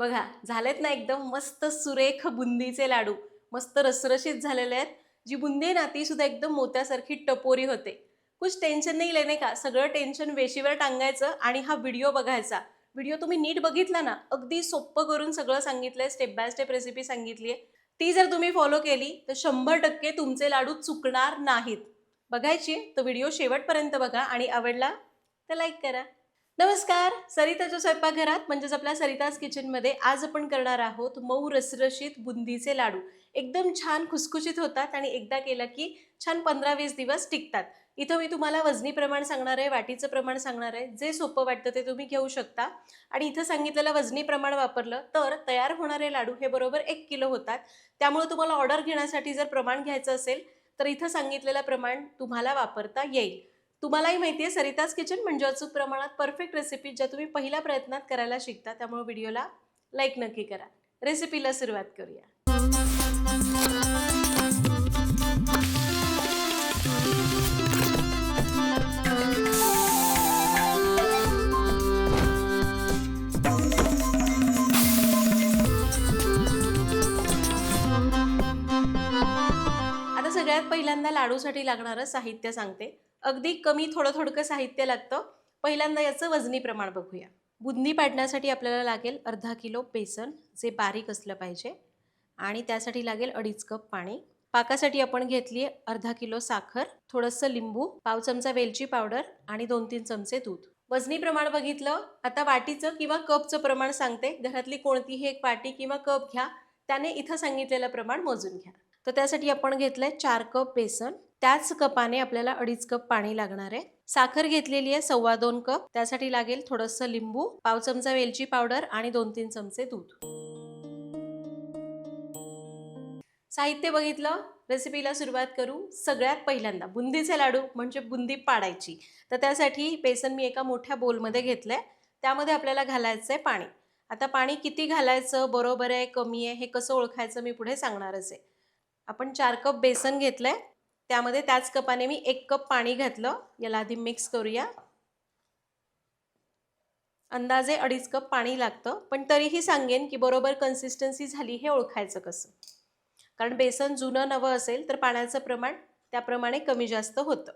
बघा झालेत ना एकदम मस्त सुरेख बुंदीचे लाडू. मस्त रसरशीत झालेले आहेत. जी बुंदी आहे ना ती सुद्धा एकदम मोत्यासारखी टपोरी होते. कुछ टेन्शन नाही लेणे का? सगळं टेन्शन वेशीवर टांगायचं आणि हा व्हिडिओ बघायचा. व्हिडिओ तुम्ही नीट बघितला ना अगदी सोपं करून सगळं सांगितलंय स्टेप बाय स्टेप रेसिपी सांगितली आहे ती जर तुम्ही फॉलो केली तर शंभर टक्के तुमचे लाडू चुकणार नाहीत. बघायची तर व्हिडिओ शेवटपर्यंत बघा आणि आवडला तर लाईक करा. नमस्कार सरिताच्या स्वयंपाकघरात म्हणजेच आपल्या सरिताज किचनमध्ये आज आपण करणार आहोत मऊ रसरशीत बुंदीचे लाडू. एकदम छान खुसखुशीत होतात आणि एकदा केलं की छान पंधरा वीस दिवस टिकतात. इथं मी तुम्हाला वजनी प्रमाण सांगणार आहे वाटीचं प्रमाण सांगणार आहे. जे सोपं वाटतं ते तुम्ही घेऊ शकता. आणि इथं सांगितलेलं वजनी प्रमाण वापरलं तर तयार होणारे लाडू हे बरोबर एक किलो होतात. त्यामुळे तुम्हाला ऑर्डर घेण्यासाठी जर प्रमाण घ्यायचं असेल तर इथं सांगितलेलं प्रमाण तुम्हाला वापरता येईल. तुम्हालाही माहिती आहे सरिताज किचन म्हणजे अचूक प्रमाणात परफेक्ट रेसिपी ज्या तुम्ही पहिल्या प्रयत्नात करायला शिकता त्यामुळे व्हिडिओला लाईक नक्की करा. रेसिपीला सुरुवात करूया. आता सगळ्यात पहिल्यांदा लाडूसाठी लागणारं साहित्य सांगते. अगदी कमी थोडं थोडकं साहित्य लागतं. पहिल्यांदा याचं वजनी प्रमाण बघूया. बुंदी पाडण्यासाठी आपल्याला लागेल अर्धा किलो बेसन जे बारीक असलं पाहिजे. आणि त्यासाठी लागेल अडीच कप पाणी. पाकासाठी आपण घेतली आहे अर्धा किलो साखर थोडंसं लिंबू पाव चमचा वेलची पावडर आणि दोन तीन चमचे दूध. वजनी प्रमाण बघितलं आता वाटीचं किंवा कपचं प्रमाण सांगते. घरातली कोणतीही एक वाटी किंवा कप घ्या. त्याने इथं सांगितलेलं प्रमाण मोजून घ्या. तर त्यासाठी आपण घेतलंय चार कप बेसन त्याच कपाने आपल्याला अडीच कप पाणी लागणार आहे. साखर घेतलेली आहे सव्वा दोन कप. त्यासाठी लागेल थोडंसं लिंबू पाव चमचा वेलची पावडर आणि दोन तीन चमचे दूध. साहित्य बघितलं? रेसिपीला सुरुवात करू. सगळ्यात पहिल्यांदा बुंदीचे लाडू म्हणजे बुंदी पाडायची. तर त्यासाठी बेसन मी एका मोठ्या बोलमध्ये घेतलंय. त्यामध्ये आपल्याला घालायचं आहे पाणी. आता पाणी किती घालायचं बरोबर आहे कमी आहे हे कसं ओळखायचं मी पुढे सांगणारच आहे. आपण चार कप बेसन घेतलंय. त्यामध्ये त्याच कपाने मी एक कप पाणी घातलं. याला आधी मिक्स करूया. अंदाजे अडीच कप पाणी लागतं. पण तरीही सांगेन की बरोबर कन्सिस्टन्सी झाली हे ओळखायचं कसं. कारण बेसन जुनं नवं असेल तर पाण्याचं प्रमाण त्याप्रमाणे कमी जास्त होतं.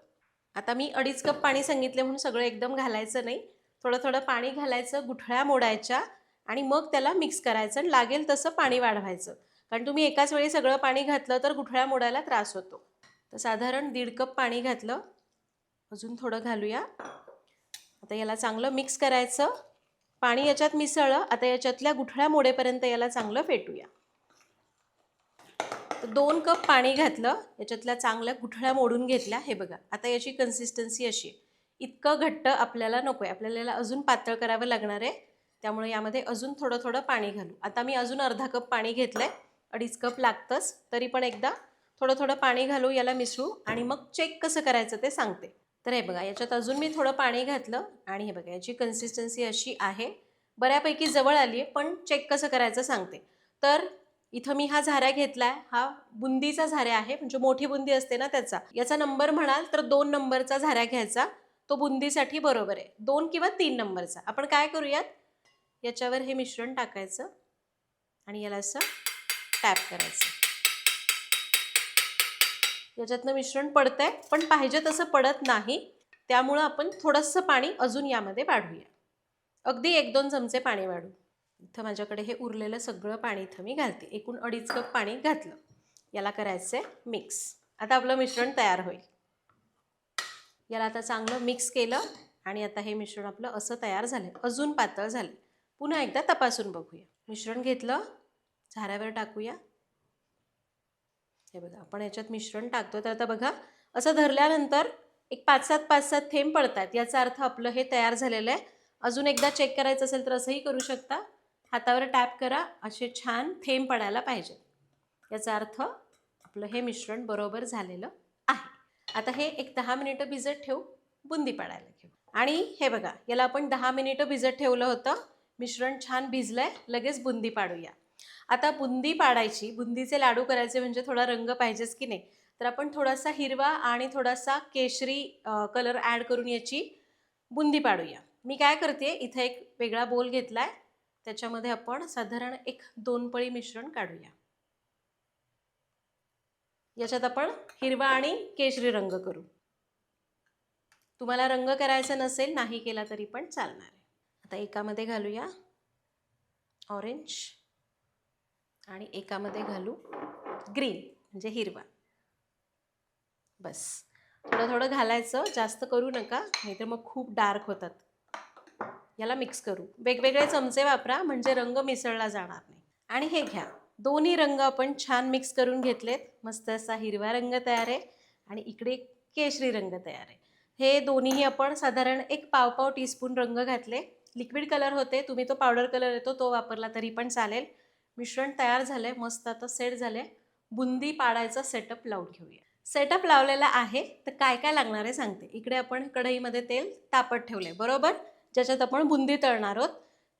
आता मी अडीच कप पाणी सांगितले म्हणून सगळं एकदम घालायचं नाही. थोडं थोडं पाणी घालायचं गुठळ्या मोडायच्या आणि मग त्याला मिक्स करायचं आणि लागेल तसं पाणी वाढवायचं. कारण तुम्ही एकाच वेळी सगळं पाणी घातलं तर गुठळ्या मोडायला त्रास होतो. तर साधारण दीड कप पाणी घातलं. अजून थोडं घालूया. आता याला चांगलं मिक्स करायचं. पाणी याच्यात मिसळलं. आता याच्यातल्या गुठळ्या मोडेपर्यंत याला चांगलं फेटूया. तर दोन कप पाणी घातलं. याच्यातल्या चांगल्या गुठळ्या मोडून घेतल्या. हे बघा आता याची कन्सिस्टन्सी अशी आहे. इतकं घट्ट आपल्याला नको आहे आपल्याला याला अजून पातळ करावं लागणार आहे. त्यामुळे यामध्ये अजून थोडं थोडं पाणी घालू. आता मी अजून अर्धा कप पाणी घेतलं आहे अडीच कप लागतंच. तरी पण एकदा थोडं थोडं पाणी घालू याला मिसळू आणि मग चेक कसं करायचं ते सांगते. तर हे बघा याच्यात अजून मी थोडं पाणी घातलं आणि हे बघा याची कन्सिस्टन्सी अशी आहे. बऱ्यापैकी जवळ आली आहे पण चेक कसं करायचं सांगते. तर इथं मी हा झाऱ्या घेतला आहे हा बुंदीचा झाऱ्या आहे म्हणजे मोठी बुंदी असते ना त्याचा. याचा नंबर म्हणाल तर दोन नंबरचा झाऱ्या घ्यायचा. तो बुंदीसाठी बरोबर आहे. दोन किंवा तीन नंबरचा. आपण काय करूयात? याच्यावर हे मिश्रण टाकायचं आणि याला असं टॅप करायचं. याच्यातनं मिश्रण पडतंय पण पाहिजे तसं पडत नाही. त्यामुळं आपण थोडंसं पाणी अजून यामध्ये वाढूया. अगदी एक दोन चमचे पाणी वाढू. इथं माझ्याकडे हे उरलेलं सगळं पाणी इथं मी घालते. एकूण अडीच कप पाणी घातलं. याला करायचं आहे मिक्स आता आपलं मिश्रण तयार होईल. याला आता चांगलं मिक्स केलं आणि आता हे मिश्रण आपलं असं तयार झालं अजून पातळ झालं पुन्हा एकदा तपासून बघूया. मिश्रण घेतलं. झाऱ्यावर टाकूया. हे बघा आपण याच्यात मिश्रण टाकतो तर आता बघा असं धरल्यानंतर एक पाच सात पाच सात थेंब पडतात याचा अर्थ आपलं हे तयार झालेलं आहे. अजून एकदा चेक करायचं असेल तर असंही करू शकता. हातावर टॅप करा. असे छान थेंब पडायला पाहिजे याचा अर्थ आपलं हे मिश्रण बरोबर झालेलं आहे. आता हे एक दहा मिनिटं भिजत ठेवू बुंदी पाडायला घेऊ. आणि हे बघा याला आपण दहा मिनिटं भिजत ठेवलं होतं. मिश्रण छान भिजलंय. लगेच बुंदी पाडूया. आता बुंदी पाडायची बुंदीचे लाडू करायचे म्हणजे थोडा रंग पाहिजेच की नाही? तर आपण थोडासा हिरवा आणि थोडासा केशरी कलर ॲड करून याची बुंदी पाडूया. मी काय करते इथं एक वेगळा बोल घेतला आहे त्याच्यामध्ये आपण साधारण एक दोन पळी मिश्रण काढूया. याच्यात आपण हिरवा आणि केशरी रंग करू. तुम्हाला रंग करायचा नसेल नाही केला तरी पण चालणार आहे. आता एकामध्ये घालूया. ऑरेंज. आणि एकामध्ये घालू ग्रीन म्हणजे हिरवा. बस. थोडं थोडं घालायचं जास्त करू नका नाहीतर मग खूप डार्क होतात. याला मिक्स करू. वेगवेगळे चमचे वापरा म्हणजे रंग मिसळला जाणार नाही. आणि हे घ्या. दोन्ही रंग आपण छान मिक्स करून घेतलेत. मस्त असा हिरवा रंग तयार आहे आणि इकडे केशरी रंग तयार आहे. हे दोन्हीही आपण साधारण एक पाव पाव टीस्पून रंग घातले. लिक्विड कलर होते तुम्ही तो पावडर कलर येतो तो वापरला तरी पण चालेल. मिश्रण तयार झालं आहे मस्त आता सेट झाले बुंदी पाडायचा सेटअप लावून घेऊया. सेटअप लावलेला आहे तर काय काय लागणार आहे सांगते. इकडे आपण कढईमध्ये तेल तापत ठेवलं आहे बरोबर? ज्याच्यात आपण बुंदी तळणार आहोत.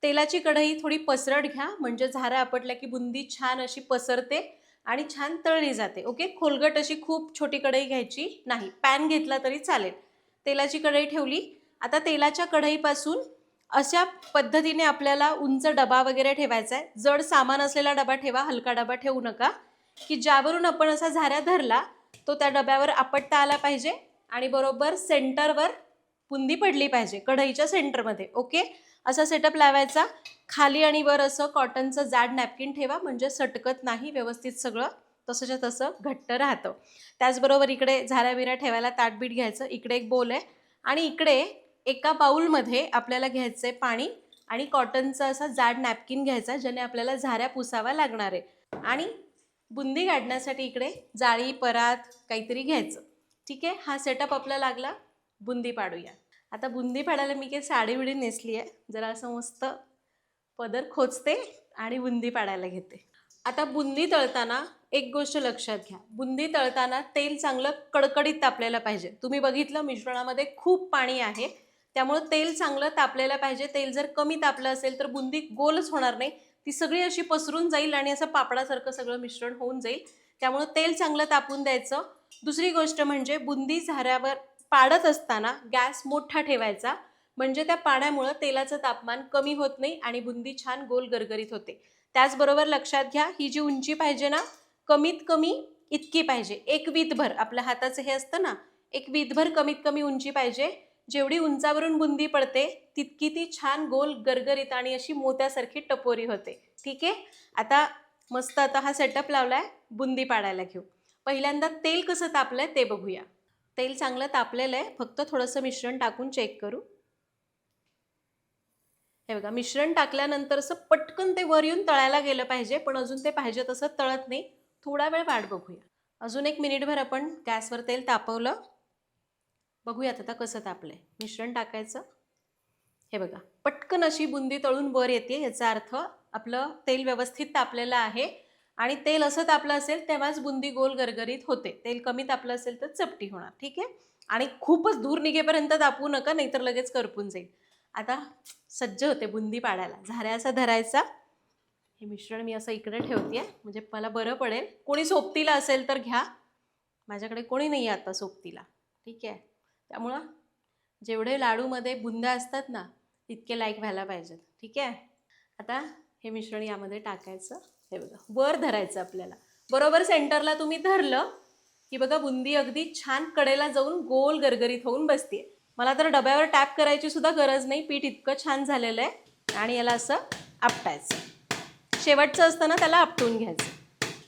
तेलाची कढई थोडी पसरट घ्या म्हणजे झाऱ्या आपटल्या की बुंदी छान अशी पसरते आणि छान तळली जाते ओके? खोलगट अशी खूप छोटी कढई घ्यायची नाही. पॅन घेतला तरी चालेल. तेलाची कढई ठेवली. आता तेलाच्या कढईपासून अशा पद्धतीने आपल्याला उंच डबा वगैरे ठेवायचा आहे जड सामान असलेला डबा ठेवा हलका डबा ठेवू नका. की ज्यावरून आपण असा झाऱ्या धरला तो त्या डब्यावर आपटता आला पाहिजे आणि बरोबर सेंटरवर बुंदी पडली पाहिजे कढईच्या सेंटरमध्ये ओके? असा सेटअप लावायचा. खाली आणि वर असं कॉटनचं जाड नॅपकिन ठेवा म्हणजे सटकत नाही व्यवस्थित सगळं. तसंच्या तसं घट्ट राहतं. त्याचबरोबर इकडे झाऱ्या बिऱ्या ठेवायला ताटबीट घ्यायचं. इकडे एक बोल आहे. आणि इकडे एका बाऊलमध्ये आपल्याला घ्यायचं आहे पाणी आणि कॉटनचा असा जाड नॅपकिन घ्यायचा ज्याने आपल्याला झाऱ्या पुसावा लागणार आहे. आणि बुंदी काढण्यासाठी इकडे जाळी परात काहीतरी घ्यायचं. ठीक आहे? हा सेटअप आपला लागला. बुंदी पाडूया. आता बुंदी पाडायला मी काही साडी विडी नेसली आहे जरा असं मस्त पदर खोचते आणि बुंदी पाडायला घेते. आता बुंदी तळताना एक गोष्ट लक्षात घ्या. बुंदी तळताना तेल चांगलं कडकडीत तापलेलं पाहिजे. तुम्ही बघितलं मिश्रणामध्ये खूप पाणी आहे. त्यामुळं तेल चांगलं तापलेलं पाहिजे. तेल जर कमी तापलं असेल तर बुंदी गोलच होणार नाही. ती सगळी अशी पसरून जाईल आणि असं पापडासारखं सगळं मिश्रण होऊन जाईल. त्यामुळं तेल चांगलं तापून द्यायचं. दुसरी गोष्ट म्हणजे बुंदी झाऱ्यावर पाडत असताना गॅस मोठा ठेवायचा. म्हणजे त्या पाण्यामुळं तेलाचं तापमान कमी होत नाही आणि बुंदी छान गोल गरगरीत होते. त्याचबरोबर लक्षात घ्या ही जी उंची पाहिजे ना कमीत कमी इतकी पाहिजे. एक वीतभर आपल्या हाताचं हे असतं ना एक वीतभर कमीत कमी उंची पाहिजे. जेवढी उंचावरून बुंदी पडते तितकी ती छान गोल गरगरीत आणि अशी मोत्यासारखी टपोरी होते. ठीक आहे? आता मस्त आता हा सेटअप लावला आहे बुंदी पाडायला घेऊ. पहिल्यांदा तेल कसं तापलं आहे ते बघूया. तेल चांगलं तापलेलं आहे फक्त थोडंसं मिश्रण टाकून चेक करू. हे बघा मिश्रण टाकल्यानंतर असं पटकन ते वर येऊन तळायला गेलं पाहिजे पण अजून ते पाहिजे तसं तळत नाही. थोडा वेळ वाट बघूया. अजून एक मिनिटभर आपण गॅसवर तेल तापवलं. बघूयात आता कसं तापलंय. मिश्रण टाकायचं. हे बघा पटकन अशी बुंदी तळून वर येते याचा अर्थ आपलं तेल व्यवस्थित तापलेलं आहे आणि तेल असं तापलं असेल तेव्हाच बुंदी गोल गरगरीत होते. तेल कमी तापलं असेल तर चपटी होणार ठीक आहे? आणि खूपच दूर निघेपर्यंत तापवू नका नाहीतर लगेच करपून जाईल. आता सज्ज होते बुंदी पाडायला. झाऱ्या असा धरायचा. हे मिश्रण मी असं इकडे ठेवते म्हणजे मला बरं पडेल. कोणी सोबतीला असेल तर घ्या. माझ्याकडे कोणी नाही आहे आता सोबतीला ठीक आहे? त्यामुळं जेवढे लाडूमध्ये बुंद्या असतात ना तितके लाईक व्हायला पाहिजेत. ठीक आहे? आता हे मिश्रण यामध्ये टाकायचं. हे बघा वर धरायचं आपल्याला. बरोबर सेंटरला तुम्ही धरलं की बघा बुंदी अगदी छान कडेला जाऊन गोल गरगरीत होऊन बसते मला तर डब्यावर टॅप करायची सुद्धा गरज नाही. पीठ इतकं छान झालेलं आहे. आणि याला असं आपटायचं. शेवटचं असतं ना त्याला आपटून घ्यायचं.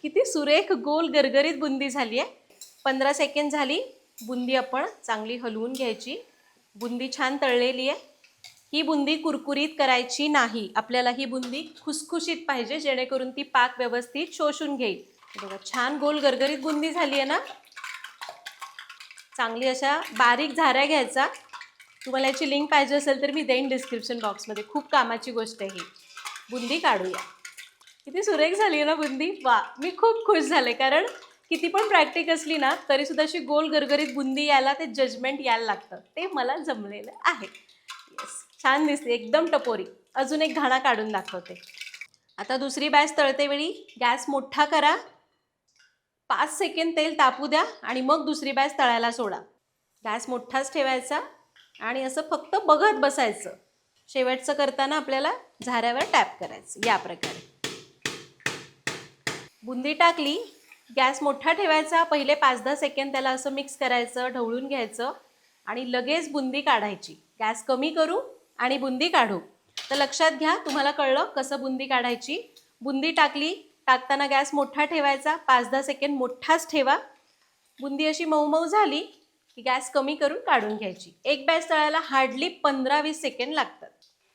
किती सुरेख गोल गरगरीत बुंदी झाली आहे पंधरा सेकंड झाली. बुंदी आपण चांगली हलवून घ्यायची. बुंदी छान तळलेली आहे. ही बुंदी कुरकुरीत करायची नाही. आपल्याला ही बुंदी खुसखुशीत पाहिजे जेणेकरून ती पाक व्यवस्थित शोषून घेईल. बघा छान गोल गरगरीत बुंदी झाली आहे ना? चांगली अशा बारीक झाऱ्या घ्यायचा. तुम्हाला याची लिंक पाहिजे असेल तर मी देईन डिस्क्रिप्शन बॉक्समध्ये खूप कामाची गोष्ट आहे ही. बुंदी काढूया. किती सुरेख झाली आहे ना बुंदी? वा मी खूप खुश झाले. कारण किती पण प्रॅक्टिक असली ना तरीसुद्धा अशी गोल गरगरीत बुंदी यायला ते जजमेंट यायला लागतं. ते मला जमलेलं आहे. येस छान दिसते एकदम टपोरी. अजून एक घाणा काढून दाखवते. आता दुसरी बॅच तळतेवेळी गॅस मोठा करा. पाच सेकंड तेल तापू द्या आणि मग दुसरी बॅच तळायला सोडा. गॅस मोठाच ठेवायचा आणि असं फक्त बघत बसायचं. शेवटचं करताना आपल्याला झाऱ्यावर टॅप करायचं या प्रकारे. बुंदी टाकली गॅस मोठा ठेवायचा पहिले पाच दहा सेकंद त्याला असं मिक्स करायचं ढवळून घ्यायचं आणि लगेच बुंदी काढायची. गॅस कमी करू आणि बुंदी काढू. तर लक्षात घ्या तुम्हाला कळलं कसं बुंदी काढायची? बुंदी टाकली टाकताना गॅस मोठा ठेवायचा पाच दहा सेकंद मोठाच ठेवा. बुंदी अशी मऊ मऊ झाली की गॅस कमी करून काढून घ्यायची. एक बॅच तळायला हार्डली पंधरा वीस सेकंड लागतात.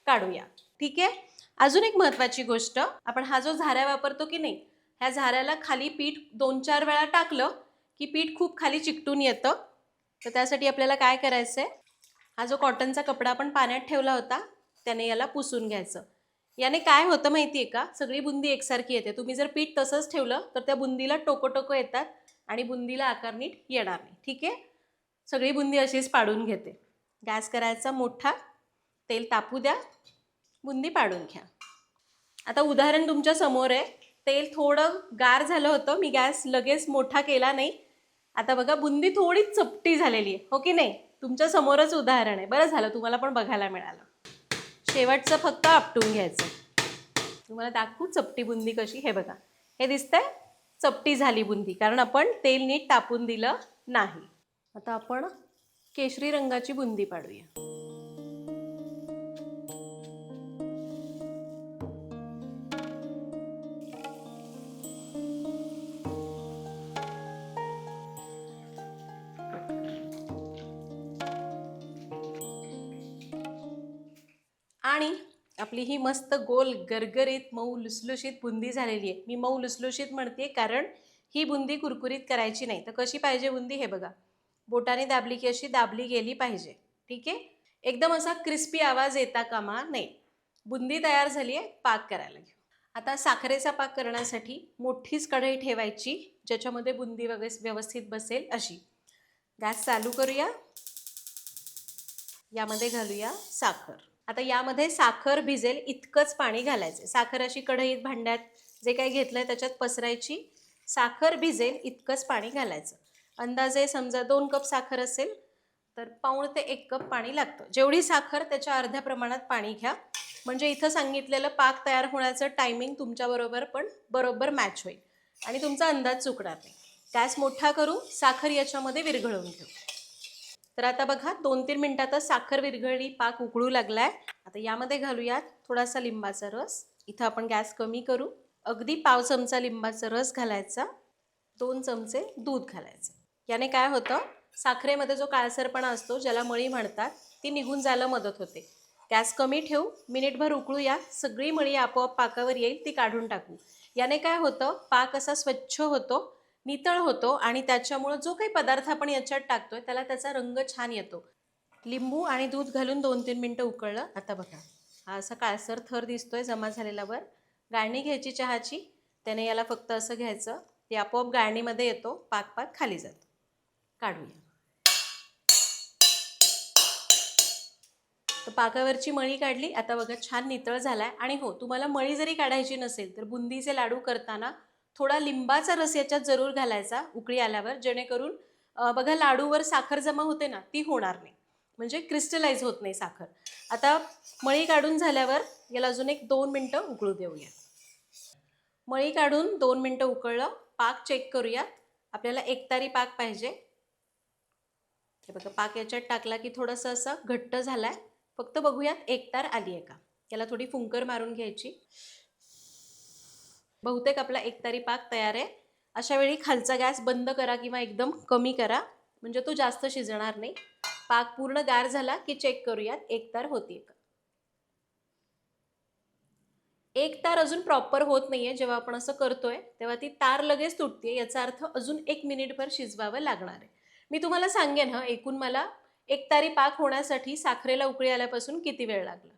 काढूया. ठीक आहे? अजून एक महत्त्वाची गोष्ट आपण हा जो झाऱ्या वापरतो की नाही ह्या झाऱ्याला खाली पीठ दोन चार वेळा टाकलं की पीठ खूप खाली चिकटून येतं. तर त्यासाठी आपल्याला काय करायचं आहे हा जो कॉटनचा कपडा आपण पाण्यात ठेवला होता त्याने याला पुसून घ्यायचं. याने काय होतं माहिती आहे का? सगळी बुंदी एकसारखी येते. तुम्ही जर पीठ तसंच ठेवलं तर त्या बुंदीला टोकोटोको येतात आणि बुंदीला आकार नीट येणार नाही. ठीक आहे? सगळी बुंदी अशीच पाडून घेते. गॅस करायचा मोठा. तेल तापू द्या. बुंदी पाडून घ्या. आता उदाहरण तुमच्यासमोर आहे. तेल थोडं गार झालं होतं. मी गॅस लगेच मोठा केला नाही. आता बघा बुंदी थोडी चपटी झालेली आहे. हो की नाही? तुमच्या समोरच उदाहरण आहे. बरं झालं तुम्हाला पण बघायला मिळालं. शेवटचं फक्त आपटून घ्यायचं. तुम्हाला दाखवू चपटी बुंदी कशी? हे बघा. हे दिसतंय? चपटी झाली बुंदी. कारण आपण तेल नीट तापून दिलं नाही. आता आपण केशरी रंगाची बुंदी पाडूया. आणि आपली ही मस्त गोल गरगरीत मऊ लुसलुशीत बुंदी झालेली आहे. मी मऊ लुसलुशीत म्हणते कारण ही बुंदी कुरकुरीत करायची नाही. तर कशी पाहिजे बुंदी? हे बघा. बोटाने दाबली की अशी दाबली गेली पाहिजे. ठीक आहे? एकदम असा क्रिस्पी आवाज येता कामा नाही बुंदी तयार झाली आहे पाक करायला घेऊ. आता साखरेचा पाक करण्यासाठी मोठीच कढई ठेवायची ज्याच्यामध्ये बुंदी वगैरे व्यवस्थित बसेल अशी. गॅस चालू करूया. यामध्ये घालूया साखर. आता यामध्ये साखर भिजेल इतकंच पाणी घालायचं. साखर अशी कढईत भांड्यात जे काही घेतलंय त्याच्यात पसरायची. साखर भिजेल इतकंच पाणी घालायचं. अंदाजे समजा दोन कप साखर असेल तर पाऊण ते एक कप पाणी लागतं. जेवढी साखर त्याच्या अर्ध्या प्रमाणात पाणी घ्या. म्हणजे इथं सांगितलेलं पाक तयार होण्याचं टायमिंग तुमच्याबरोबर पण बरोबर मॅच होईल. आणि तुमचा अंदाज चुकणार नाही. गॅस मोठा करू साखर याच्यामध्ये विरघळवून घेऊ. तर आता बघा दोन तीन मिनिटातच साखर विरघळली पाक उकळू लागलाय. आता यामध्ये घालूयात थोडासा लिंबाचा रस. इथं आपण गॅस कमी करू. अगदी पाव चमचा लिंबाचा रस घालायचा. दोन चमचे दूध घालायचं. याने काय होतं साखरेमध्ये जो काळसरपणा असतो ज्याला मळी म्हणतात ती निघून जायला मदत होते. गॅस कमी ठेवू मिनिटभर उकळूया सगळी मळी आपोआप पाकावर येईल ती काढून टाकू. याने काय होतं पाक असा स्वच्छ होतो नितळ होतो आणि त्याच्यामुळं जो काही पदार्थ आपण याच्यात टाकतोय त्याला त्याचा रंग छान येतो. लिंबू आणि दूध घालून दोन तीन मिनटं उकळलं. आता बघा हा असा काळसर थर दिसतोय जमा झालेल्यावर. गाळणी घ्यायची चहाची. त्याने याला फक्त असं घ्यायचं ते आपोआप गाळणीमध्ये येतो पाक पाक खाली जातो. काढूया. तर पाकावरची मळी काढली. आता बघा छान नितळ झाला आहे आणि हो तुम्हाला मळी जरी काढायची नसेल तर बुंदीचे लाडू करताना थोडा लिंबाचा रस याच्यात जरूर घालायचा उकळी आल्यावर जेणेकरून बघा लाडूवर साखर जमा होते ना ती होणार नाही. म्हणजे क्रिस्टलाइज होत नाही साखर. आता मळी काढून झाल्यावर याला अजून एक दोन मिनटं उकळू देऊया मळी काढून दोन मिनटं उकळलं पाक चेक करूयात. आपल्याला एकतारी पाक पाहिजे. हे बघा पाक याच्यात टाकला की थोडंसं असं घट्ट झालाय. फक्त बघूयात एकतार आली आहे का? याला थोडी फुंकर मारून घ्यायची. बहुतेक आपला एकतारी पाक तयार आहे. अशा वेळी खालचा गॅस बंद करा किंवा एकदम कमी करा. म्हणजे तो जास्त शिजणार नाही. पाक पूर्ण गार झाला की चेक करूयात. एक तार होती का? एक तार अजून प्रॉपर होत नाहीये. जेव्हा आपण असं करतोय तेव्हा ती तार लगेच तुटते याचा अर्थ अजून एक मिनिटभर शिजवावं लागणार आहे. मी तुम्हाला सांगेन हं एकूण मला एक तारी पाक होण्यासाठी साखरेला उकळी आल्यापासून किती वेळ लागला?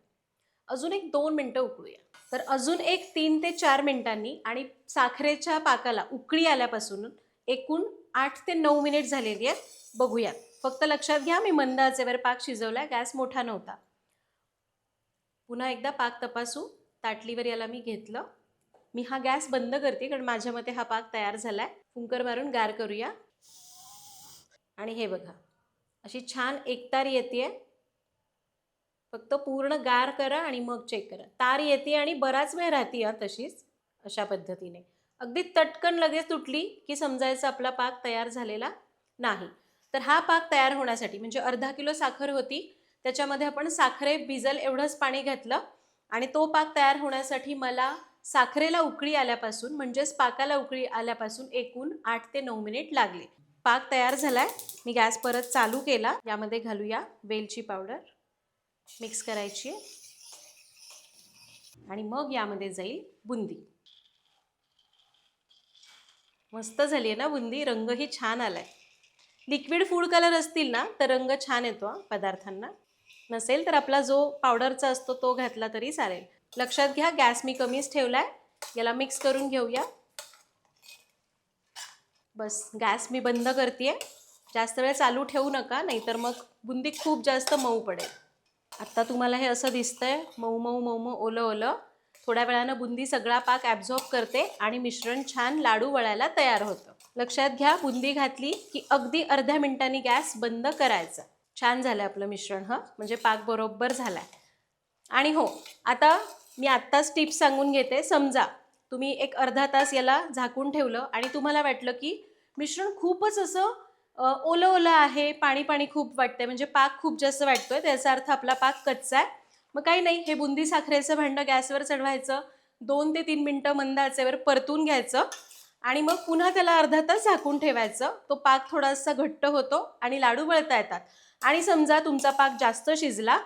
अजून एक दोन मिनटं उकळूया. तर अजून एक तीन ते चार मिनिटांनी आणि साखरेच्या पाकाला उकळी आल्यापासून एकूण आठ ते नऊ मिनिट झालेली आहेत. बघूयात. फक्त लक्षात घ्या मी मंद आचेवर पाक शिजवला गॅस मोठा नव्हता. पुन्हा एकदा पाक तपासू. ताटलीवर याला मी घेतलं. मी हा गॅस बंद करते कारण माझ्या मते हा पाक तयार झाला आहे फुंकर मारून गार करूया. आणि हे बघा अशी छान एकतार येते आहे फक्त पूर्ण गार करा आणि मग चेक करा. तार येते आणि बराच वेळ राहते हा तशीच अशा पद्धतीने. अगदी तटकन लगेच तुटली की समजायचं आपला पाक तयार झालेला नाही. तर हा पाक तयार होण्यासाठी म्हणजे अर्धा किलो साखर होती त्याच्यामध्ये आपण साखरे भिजल एवढंच पाणी घातलं आणि तो पाक तयार होण्यासाठी मला साखरेला उकळी आल्यापासून म्हणजेच पाकाला उकळी आल्यापासून एकूण आठ ते नऊ मिनिट लागले. पाक तयार झालाय. मी गॅस परत चालू केला. यामध्ये घालूया वेलची पावडर. मिक्स करायची. आहे आणि मग यामध्ये जाईल बुंदी. मस्त झाली आहे ना बुंदी? रंगही छान आलाय. लिक्विड फूड कलर असतील ना तर रंग छान येतो पदार्थांना. नसेल तर आपला जो पावडरचा असतो तो घातला तरी चालेल. लक्षात घ्या गॅस मी कमीच ठेवलाय. याला मिक्स करून घेऊया. बस गॅस मी बंद करते जास्त वेळ चालू ठेवू नका नाहीतर मग बुंदी खूप जास्त मऊ पडेल. आत्ता तुम्हाला हे असं दिसतंय मऊ मऊ मऊ मऊ ओलं ओलं. थोड्या वेळानं बुंदी सगळा पाक ॲब्झॉर्ब करते आणि मिश्रण छान लाडू वळायला तयार होतं. लक्षात घ्या बुंदी घातली की अगदी अर्ध्या मिनिटांनी गॅस बंद करायचा. छान झालं आपलं मिश्रण हं? म्हणजे पाक बरोबर झाला आहे आणि हो आता मी आत्ताच टिप्स सांगून घेते. समजा तुम्ही एक अर्धा तास याला झाकून ठेवलं आणि तुम्हाला वाटलं की मिश्रण खूपच असं ओलं ओलं आहे पाणी पाणी खूप वाटतंय म्हणजे पाक खूप जास्त वाटतोय त्याचा अर्थ आपला पाक कच्चा आहे. मग काही नाही हे बुंदी साखरेचं भांडं गॅसवर चढवायचं दोन ते तीन मिनटं मंद आचेवर परतून घ्यायचं आणि मग पुन्हा त्याला अर्धा तास झाकून ठेवायचं. तो पाक थोडासा घट्ट होतो आणि लाडू वळता येतात. आणि समजा तुमचा पाक जास्त शिजला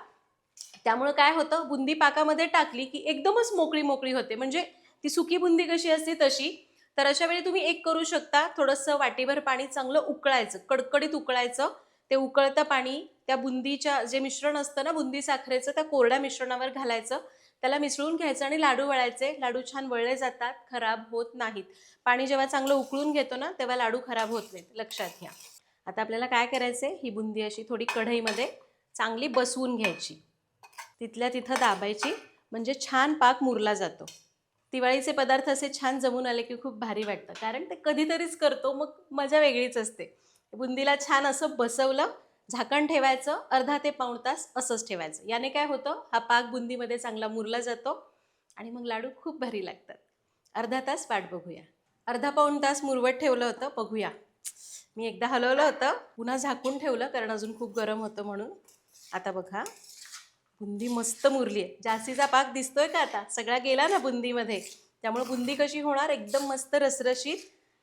त्यामुळं काय होतं बुंदी पाकामध्ये टाकली की एकदमच मोकळी मोकळी होते. म्हणजे ती सुकी बुंदी कशी असते तशी तर अशा वेळी तुम्ही एक करू शकता. थोडंसं वाटीभर पाणी चांगलं उकळायचं कडकडीत उकळायचं. ते उकळतं पाणी त्या बुंदीच्या जे मिश्रण असतं ना बुंदी साखरेचं त्या कोरड्या मिश्रणावर घालायचं. त्याला मिसळून घ्यायचं आणि लाडू वळायचे. लाडू छान वळले जातात खराब होत नाहीत. पाणी जेव्हा चांगलं उकळून घेतो ना तेव्हा लाडू खराब होत नाहीत. लक्षात घ्या. आता आपल्याला काय करायचं आहे ही बुंदी अशी थोडी कढईमध्ये चांगली बसवून घ्यायची. तिथल्या तिथं दाबायची. म्हणजे छान पाक मुरला जातो. दिवाळीचे पदार्थ असे छान जमून आले की खूप भारी वाटतं. कारण ते कधीतरीच करतो मग मजा वेगळीच असते. बुंदीला छान असं बसवलं झाकण ठेवायचं अर्धा ते पाऊण तास असंच ठेवायचं. याने काय होतं हा पाक बुंदीमध्ये चांगला मुरला जातो आणि मग लाडू खूप भारी लागतात. अर्धा तास वाट बघूया. अर्धा पाऊण तास मुरवत ठेवलं होतं बघूया. मी एकदा हलवलं होतं पुन्हा झाकून ठेवलं कारण अजून खूप गरम होतं म्हणून. आता बघा. बुंदी मस्त मुरली आहे जास्तीचा पाक दिसतोय का आता? सगळा गेला ना बुंदीमध्ये. त्यामुळे बुंदी कशी होणार? एकदम मस्त रसरशीत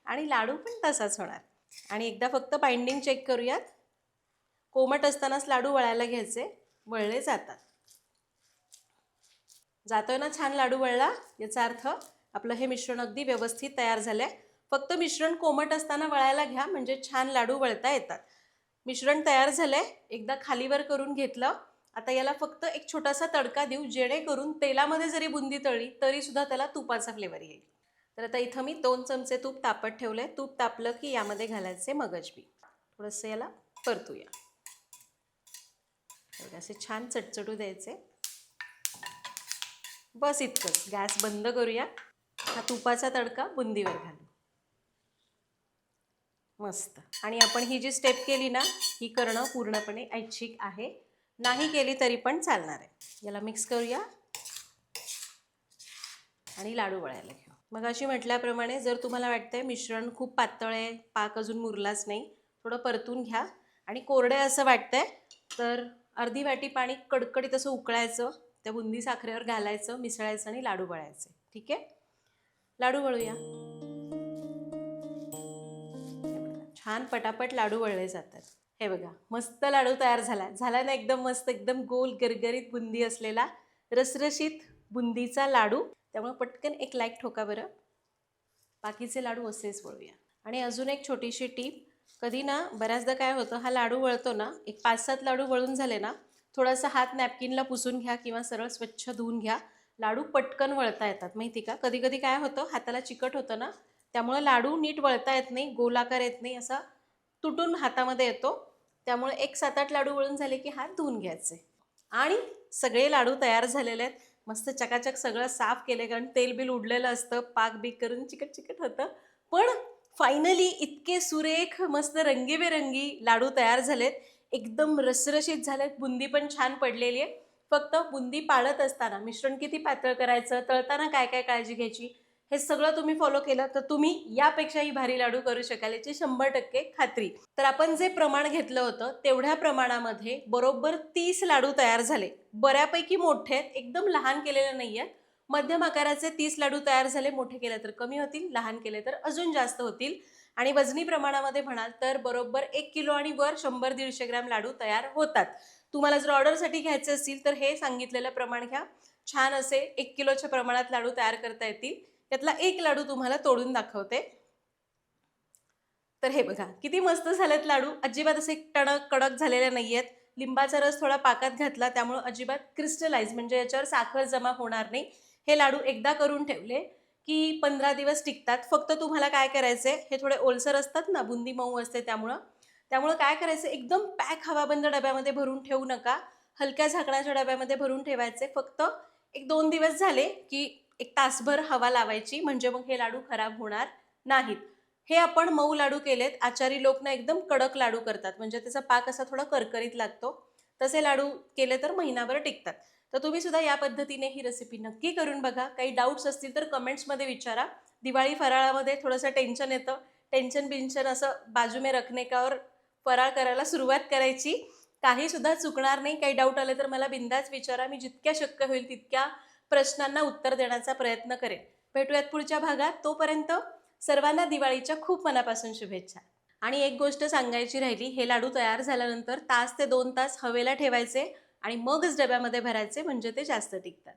आणि लाडू पण तसाच होणार. आणि एकदा फक्त बाइंडिंग चेक करूयात. कोमट असतानाच लाडू वळायला घ्यायचे. वळले जातात. जातोय ना छान लाडू वळला? याचा अर्थ आपलं हे मिश्रण अगदी व्यवस्थित तयार झालंय. फक्त मिश्रण कोमट असताना वळायला घ्या म्हणजे छान लाडू वळता येतात. मिश्रण तयार झालंय. एकदा खालीवर करून घेतलं. आता याला फक्त एक छोटासा तडका देऊ जेणेकरून तेलामध्ये जरी बुंदी तळली तरी सुद्धा त्याला तुपाचा फ्लेवर येईल. तर आता इथं मी दोन चमचे तूप तापत ठेवलंय तूप तापलं की यामध्ये घालायचे मगजबी थोडंसं याला परतूया. असे छान चटचटू द्यायचे. बस इतकंच. गॅस बंद करूया. हा तुपाचा तडका बुंदीवर घालू. मस्त. आणि आपण ही जी स्टेप केली ना ही करणं पूर्णपणे ऐच्छिक आहे. नाही केली तरी पण चालणार आहे. याला मिक्स करूया. आणि लाडू वळायला घेऊ. मग अशी म्हटल्याप्रमाणे जर तुम्हाला वाटतंय मिश्रण खूप पातळ आहे पाक अजून मुरलाच नाही थोडं परतून घ्या. आणि कोरडे असं वाटतंय तर अर्धी वाटी पाणी कडकडीत असं उकळायचं त्या बुंदी साखरेवर घालायचं मिसळायचं आणि लाडू वळायचे. ठीक आहे? लाडू वळूया. छान पटापट लाडू वळले जातात. हे बघा मस्त लाडू तयार झाला. झाला ना एकदम मस्त एकदम गोल गरगरीत बुंदी असलेला रसरशीत बुंदीचा लाडू. त्यामुळे पटकन एक लाईक ठोका बरं. बाकीचे लाडू असेच वळूया. आणि अजून एक छोटीशी टीप कधी ना बऱ्याचदा काय होतं हा लाडू वळतो ना एक पाच सात लाडू वळून झाले ना थोडासा हात नॅपकिनला पुसून घ्या किंवा सरळ स्वच्छ धुवून घ्या. लाडू पटकन वळता येतात माहिती का? कधी कधी काय होतं हाताला चिकट होतं ना त्यामुळं लाडू नीट वळता येत नाही गोलाकार येत नाही असा तुटून हातामध्ये येतो. त्यामुळे एक सात आठ लाडू वळून झाले की हात धुवून घ्यायचे. आणि सगळे लाडू तयार झालेले आहेत. मस्त चकाचक सगळं साफ केले कारण तेल बिल उडलेलं असतं. पाक बीक करून चिकट चिकट होतं. पण फायनली इतके सुरेख मस्त रंगीबेरंगी लाडू तयार झालेत. एकदम रसरशीत झालेत. बुंदी पण छान पडलेली आहे. फक्त बुंदी पाळत असताना मिश्रण किती पातळ करायचं तळताना काय काय काळजी घ्यायची हे सगळं तुम्ही फॉलो केलं तर तुम्ही यापेक्षाही भारी लाडू करू शकाल याची शंभर टक्के खात्री. तर आपण जे प्रमाण घेतलं होतं तेवढ्या प्रमाणामध्ये बरोबर तीस लाडू तयार झाले. बऱ्यापैकी मोठे आहेत एकदम लहान केलेले नाही आहेत मध्यम आकाराचे तीस लाडू तयार झाले मोठे केले तर कमी होतील लहान केले तर अजून जास्त होतील. आणि वजनी प्रमाणामध्ये म्हणाल तर बरोबर एक किलो आणि वर शंभर दीडशे ग्रॅम लाडू तयार होतात. तुम्हाला जर ऑर्डरसाठी घ्यायचे असतील तर हे सांगितलेलं प्रमाण घ्या. छान असे एक किलोच्या प्रमाणात लाडू तयार करता येतील. त्यातला एक लाडू तुम्हाला तोडून दाखवते. तर हे बघा किती मस्त झालेत लाडू. अजिबात असे टणक कडक झालेले नाही आहेत लिंबाचा रस थोडा पाकात घातला त्यामुळं अजिबात क्रिस्टलाइज म्हणजे याच्यावर साखर जमा होणार नाही. हे लाडू एकदा करून ठेवले की पंधरा दिवस टिकतात. फक्त तुम्हाला काय करायचं आहे हे थोडे ओलसर असतात ना बुंदी मऊ असते त्यामुळं. त्यामुळं काय करायचं एकदम पॅक हवाबंद डब्यामध्ये भरून ठेवू नका. हलक्या झाकणाच्या डब्यामध्ये भरून ठेवायचे फक्त एक दोन दिवस झाले की एक तासभर हवा लावायची म्हणजे मग हे लाडू खराब होणार नाहीत. हे आपण मऊ लाडू केलेत आचारी लोक ना एकदम कडक लाडू करतात. म्हणजे त्याचा पाक असा थोडा करकरीत लागतो. तसे लाडू केले तर महिनाभर टिकतात. तर तुम्ही सुद्धा या पद्धतीने ही रेसिपी नक्की करून बघा. काही डाऊट्स असतील तर कमेंट्समध्ये विचारा. दिवाळी फराळामध्ये थोडंसं टेन्शन येतं. टेन्शन बिन्शन असं बाजू रखनेकावर रखने फराळ करायला सुरुवात करायची. काही सुद्धा चुकणार नाही. काही डाऊट आले तर मला बिंदाच विचारा. मी जितक्या शक्य होईल तितक्या प्रश्नांना उत्तर देण्याचा प्रयत्न करेन. भेटूयात पुढच्या भागात. तोपर्यंत सर्वांना दिवाळीच्या खूप मनापासून शुभेच्छा. आणि एक गोष्ट सांगायची राहिली हे लाडू तयार झाल्यानंतर तास ते दोन तास हवेला ठेवायचे आणि मगच डब्यामध्ये भरायचे म्हणजे ते जास्त टिकतात.